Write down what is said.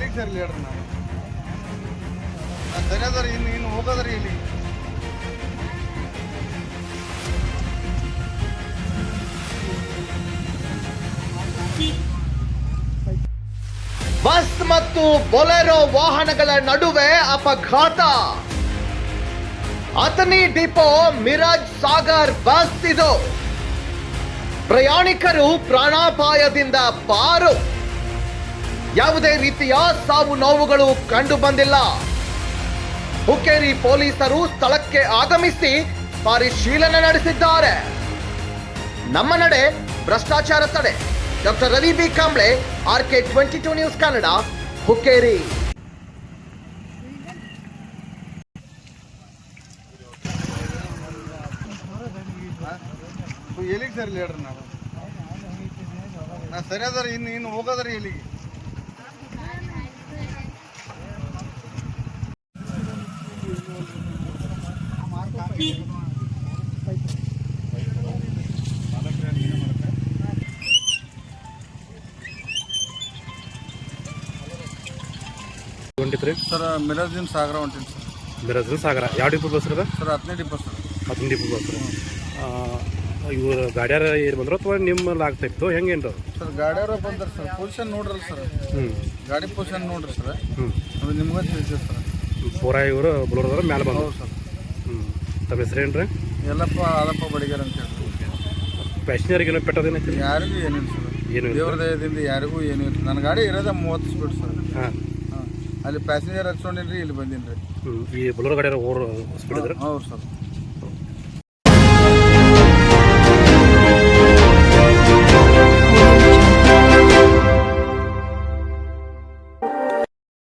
ಎಲ್ಲಿಗೆ ಸರ್ ಹೇಳ್ರಿ ನಾವು ನಾನು ಅದ್ರಿ ಇನ್ನು ಇನ್ನು ಹೋಗೋದ್ರಿ ಇಲ್ಲಿ. ಬಸ್ ಮತ್ತು ಬೊಲೆರೋ ವಾಹನಗಳ ನಡುವೆ ಅಪಘಾತ. ಅಥನಿ ಡಿಪೋ ಮಿರಾಜ್ ಸಾಗರ್ ಬಸ್ ಇದು. ಪ್ರಯಾಣಿಕರು ಪ್ರಾಣಾಪಾಯದಿಂದ ಪಾರು. ಯಾವುದೇ ರೀತಿಯ ಸಾವು ನೋವುಗಳು ಕಂಡು ಬಂದಿಲ್ಲ. ಹುಕ್ಕೇರಿ ಪೊಲೀಸರು ಸ್ಥಳಕ್ಕೆ ಆಗಮಿಸಿ ಪರಿಶೀಲನೆ ನಡೆಸಿದ್ದಾರೆ. ನಮ್ಮ ನಡೆ ಭ್ರಷ್ಟಾಚಾರ ತಡೆ. Doctor Ravi B. Kamble R K twenty two news Kannada, Hukkeri. ಎಲ್ಲಿಗೆ ಸರ್ ನಾವು? ನಾ ಸರಿ ಅದ್ರಿ ಇನ್ನು ಇನ್ನು ಹೋಗೋದ್ರಿ ಇಲ್ಲಿಗೆ ಹೊಂಟಿತ್ರಿ ಸರ್ ಮಿರಾಜಿನ ಸಾಗರ ಹೊಂಟೀನಿ ಸರ್. ಮಿರಾಜ್ ಸಾಗರ. ಯಾವ ಡಿಪೋ ಬಸ್ ರೀ ಸರ್ ಹತ್ತನೇ ಬಸ್ ಸರ್. ಹತ್ತನೇ ಡಿಪೋ ಬಸ್ ಇವ್ರು ಗಾಡಿಯಾರ ಏನು ಬಂದ್ರು ಅಥವಾ ನಿಮ್ಮಲ್ಲಿ ಆಗ್ತಾ ಇತ್ತು? ಹೆಂಗೇನು ಸರ್ ಗಾಡಿಯಾರ ಬಂದ್ರ ಸರ್. Position ನೋಡ್ರಲ್ಲ sir. ಹ್ಞೂ ಗಾಡಿ ಪೊಸಿಷನ್ ನೋಡ್ರಿ ಸರ್. ಹ್ಞೂ ಅದು ನಿಮ್ಗೆ ತಿಳಿಸಿದೆ ಸರ್. ಪೂರ ಇವರು ಬುಲೋರ್ದಾರ ಮೇಲೆ ಬಂದ್ರು. ಸರ್. ಹ್ಞೂ ತಮ್ಮ ಹೆಸರೇನ್ರಿ ಎಲ್ಲಪ್ಪ ಆದಪ್ಪ ಬಡಿಗರ್ ಅಂತ ಹೇಳಿ ಪ್ಯಾಸೆಂಜರ್ಗೆ ಏನೋ ಪೆಟ್ಟೋದೇನೈತಿ ಯಾರಿಗೂ ಏನಿಲ್ಲ ಸರ್. ಏನು ಇಲ್ಲ. ದೇವ್ರ ದಯದಿಂದ ಯಾರಿಗೂ ಏನೂ ಇಲ್ಲ. ನನ್ನ ಗಾಡಿ ಇರೋದೇ ಮೂವತ್ತು ಸ್ಪೀಡ್ ಸರ್. ಹಾಂ. ಹಾಂ. ಅಲ್ಲಿ ಪ್ಯಾಸೆಂಜರ್ ಹಚ್ಕೊಂಡಿನ್ರಿ ಇಲ್ಲಿ ಬಂದೀನಿ ರೀ ಈ ಬುಲೋರ್ ಗಾಡಿಯಾರ ಓರ್ ಸ್ಪೀಡ್ ಹೌದು ಸರ್.